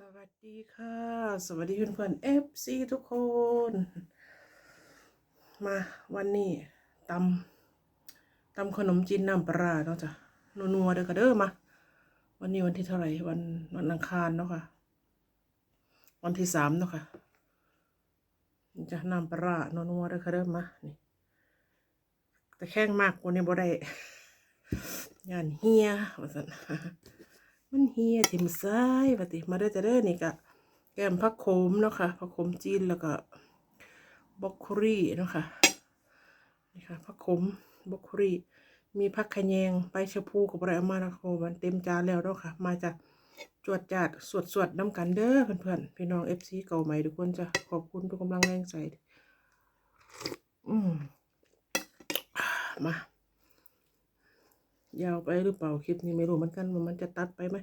สวัสดีค่ะ สวัสดีเพื่อนๆ FC ทุกคน มาวันนี้ตำตำขนมจีนน้ำปลาเนาะจ้ะนัวๆเด้อค่ะเด้อมา วันนี้วันที่เท่าไหร่วันวันอังคารเนาะค่ะ วันที่สามเนาะค่ะจะน้ำปลานัวๆเด้อค่ะเด้อมานี่แต่แข้งมากกว่านี้บ่ได้งานเฮียว่าซั่น มันเฮียทิมซ้ายปฏิมาได้อจะเด้อนี่กะแกมผักโขมเนาะค่ะผักโขมจีนแล้วก็บล็อกโครีเนาะค่ะนี่ค่ะผักโขมบล็อกโครีมีผักขะแยงใบชะพูกับอะไรอามาล้วโคมันเต็มจานแล้วเนาะค่ะ มาจากจวดจาดสวดสวดน้ำกันเด้อเพื่อนๆพี่น้องเอฟซีเก่าใหม่ทุกคนจ้ะขอบคุณทุกกำลังแรงใจอืมมา ยาวไปหรือเปล่าคลิปนี้ไม่รู้เหมือนกันว่ามันจะตัดไปไหม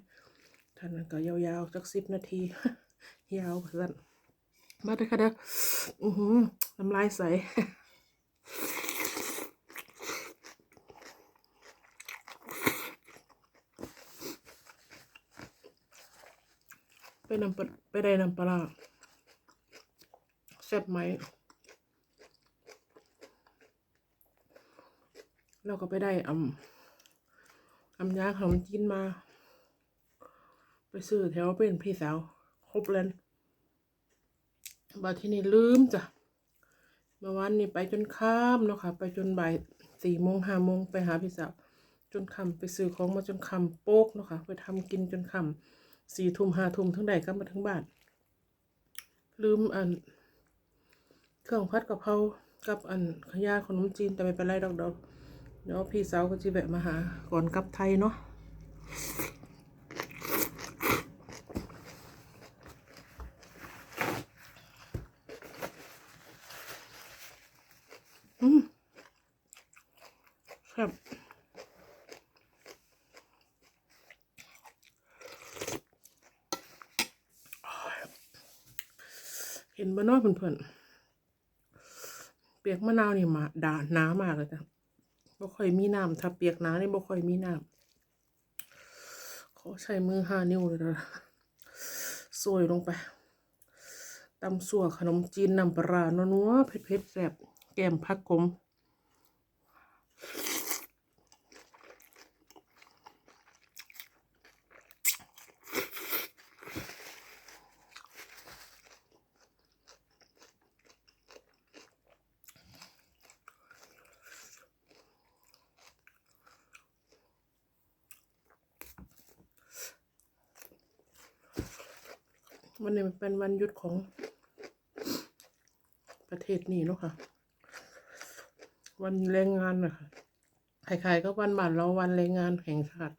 ท่านั้นก็ยาวๆสักสิบนาที ยาวสั่นมาเลยค่ะเด้ออือหือน้ำลายใสไปนำปลาไปได้นำปลาร้าแซ่บไหมเราก็ไปได้อ่ำ อ่ำยาขนมจีนมา ไปซื้อแถวเป็นพี่สาว ครบแล้วบาที่นี่ลืมจ้ะเมื่อวานนี้ไปจนค่ำเนาะค่ะ ไปจนบ่ายสี่โมงห้าโมงไปหาพี่สาว จนค่ำไปซื้อของมาจนค่ำโป๊กเนาะค่ะ ไปทำกินจนค่ำสี่ทุ่มห้าทุ่มทั้งใดกลับมาทั้งบ้าน ลืมอัน เครื่องพัดกะเพรากับอันขยาขนมจีนแต่ไม่เป็นไรดอกดอก เดี๋ยวพี่สาวก็จะแวะมาหา ก่อนกลับไทยเนาะครับเห็นบ้านนอกเพื่อนๆเปียกมะนาวนี่มาด่าหนามากเลยจ้ะ บ่ค่อยมีน้ำถ้าเปียกหนานี่บ่ค่อยมีน้ำขอใช้มือห้านิ้วเลยนะสวยลงไปตำสั่วขนมจีนน้ำปลาร้านัวเผ็ดๆแสบแกมผักขม วันนี้มันเป็นวันหยุดของประเทศนี้เนาะค่ะ วันแรงงานนะคะใครๆก็วันบ้านเราวันแรงงานแห่งชาติ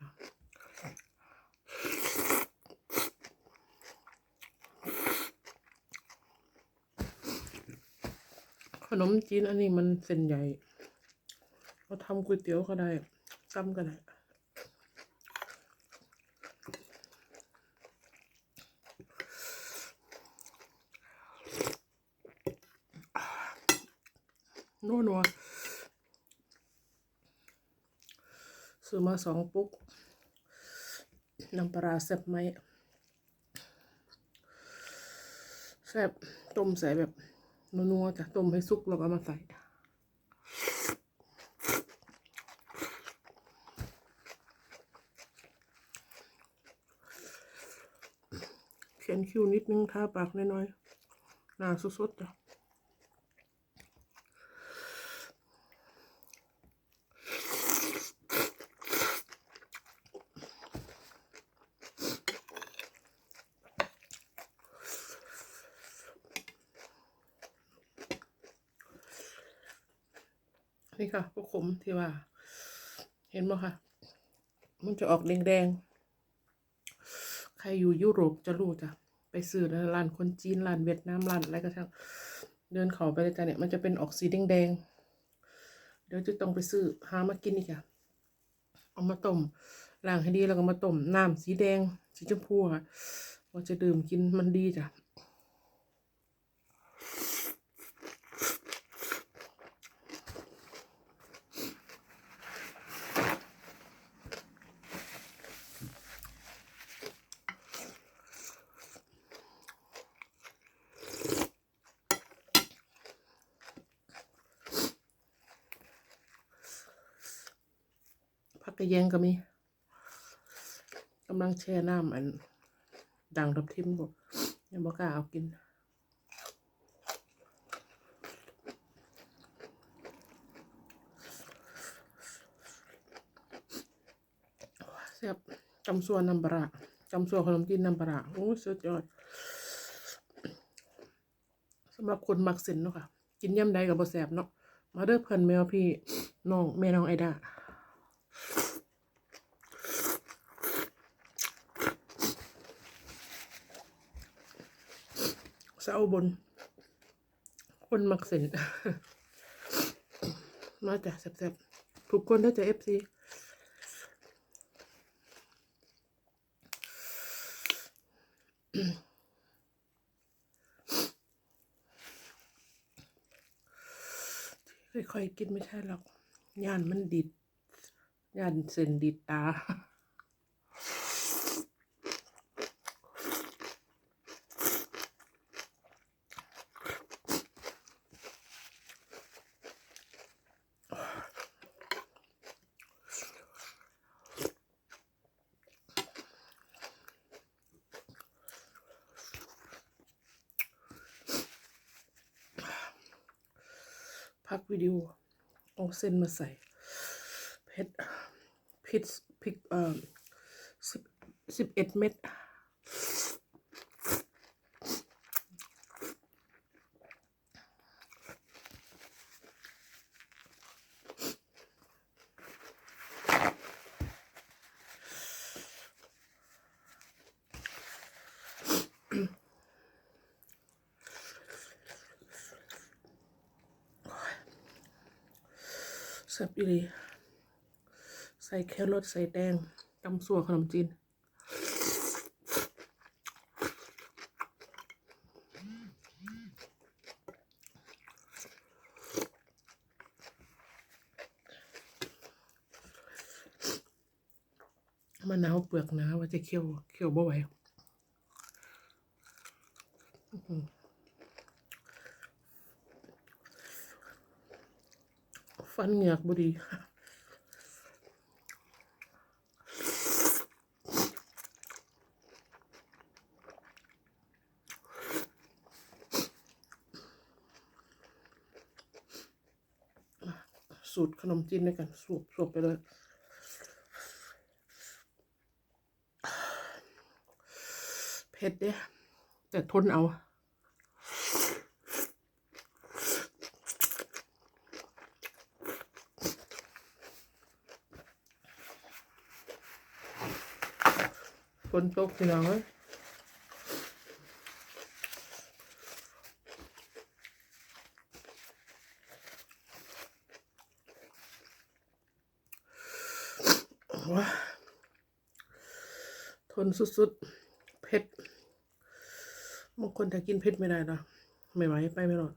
ขนมจีนอันนี้มันเส้นใหญ่ เราทำก๋วยเตี๋ยวก็ได้ตำก็ได้ นัวนัว ซื้อมาสองปุ๊ก น้ำปลาแซ่บไหมแซ่บต้มใส่แบบนัวๆจ้ะต้มให้สุกแล้วก็มาใส่เขียนคิ้วนิดนึงทาปากน้อยๆหน้าสดๆจ้ะ ค่ะพวกขมที่ว่า เห็นไหมคะมันจะออกแดงๆ ใครอยู่ยุโรปจะรู้จ้ะ ไปซื้อร้านคนจีนร้านเวียดนามร้านอะไรก็ช่างเดินเขาไปเลยจ้ะเนี่ยมันจะเป็นออกสีแดงๆ เดี๋ยวจะต้องไปซื้อหามากินนี่ค่ะเอามาต้มล้างให้ดีแล้วก็มาต้มน้ำสีแดงสีชมพูค่ะว่าจะดื่มกินมันดีจ้ะ ระแยงก็มีกำลังแช่น้ำอันดังทับทิมบ่ยังบ่กล้าเอากินแซ่บจำส่วนน้ำปลาจำส่วนขนมจีนน้ำปลาโอ้สุดยอดสำหรับคนมักเส้นเนาะค่ะ กินย่ำใดกับบ่แซ่บเนาะมาเด้อเพิ่นแมวพี่น้องแม่น้องไอดา เศร้าบน คนมักเส้นมาจ้ะแซ่บๆทุกคนถ้าจะเอฟซีค่อยๆกินไม่ใช่หรอกย่านมันดิดย่านเส้นดิดตา พักวิดีโอเอาเส้นมาใส่เพชรพริษพริกเอ่อสิบสิบเอ็ดเม็ด แซ่บอีหลีใส่แครอทใส่แตงตำสัวนขนมจีนมะนาวเปลือกนะว่าจะเคี่ยวเคี่ยวบ่ไหวอื้อหือ ฟันเหงือกบุดีสูตรขนมจีนด้วยกันสูบสูบไปเลยเผ็ดเด้แต่ทนเอา ฝนตกพี่น้องเอ้ยว้าทนสุดๆ เผ็ดบางคนถ้ากินเผ็ดไม่ได้นะไม่ไหวไปไม่รอด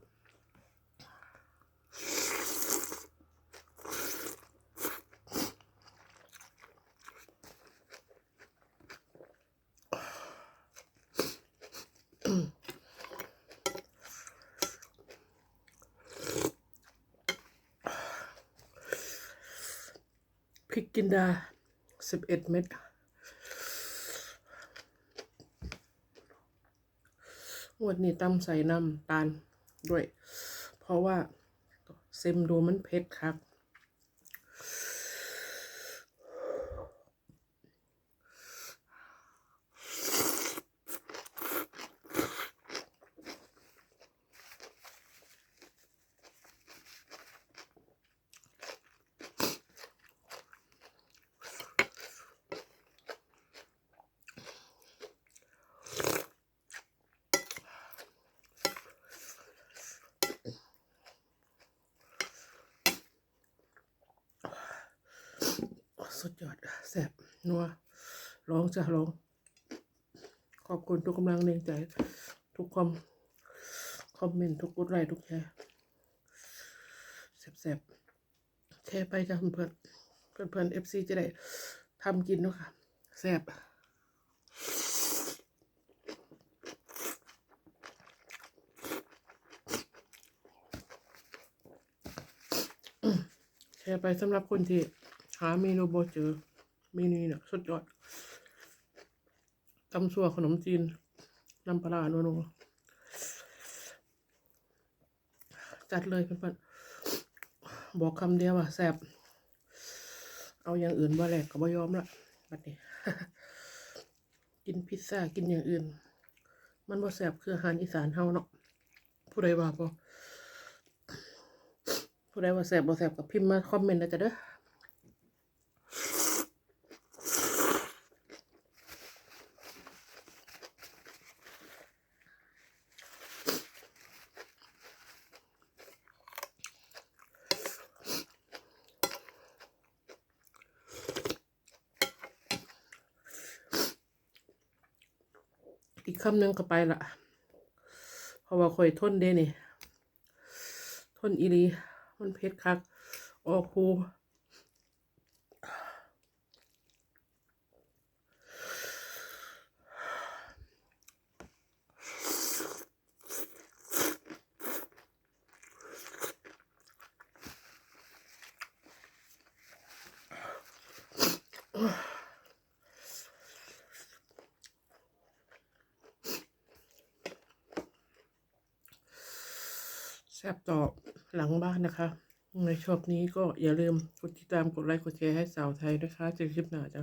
ริกกินดาสิบเอ็ดเม็ดงวดนี้ตำใส่น้ำตาลด้วย เพราะว่าเซมดูมันเผ็ดครับ สุดยอดแซ่บนัวร้องจะร้อง ขอบคุณทุกกำลังแรงใจ ทุกคอมคอมเมนต์ทุกกดไลค์ทุกแชร์แซ่บๆแชร์ไปจ้ะเพื่อนเพื่อนเพื่อนเอฟซีจะได้ทำกินเนาะค่ะแซ่บแชร์ไปสำหรับคนที่ หาเมนูโบเจอเมนูนี่เนี่ยสุดยอดตำซัวขนมจีนน้ำปลาร้านัวๆจัดเลยเพื่อนๆบอกคำเดียวว่าแซบเอาอย่างอื่นบ่แหลกก็บ่ยอมละบัดนี้ กินพิซซ่ากินอย่างอื่น มันบ่แซบคืออาหารอีสานเฮาเนาะผู้ใดว่าบ่ผู้ใดว่าแซบบ่แซบก็พิมพ์มาคอมเมนต์นะจ๊ะเด้อำหนึ่งก็ไปละเพราะว่าข่อยทนเด้นี่ ทนอีหลีมันเผ็ดคัก ออคูแซ่บต่อหลังบ้านนะคะ ในชอบนี้ก็อย่าลืมกดติดตามกดไลค์กดแชร์ให้สาวไทยนะคะเจอคลิปหน้าจ้ะ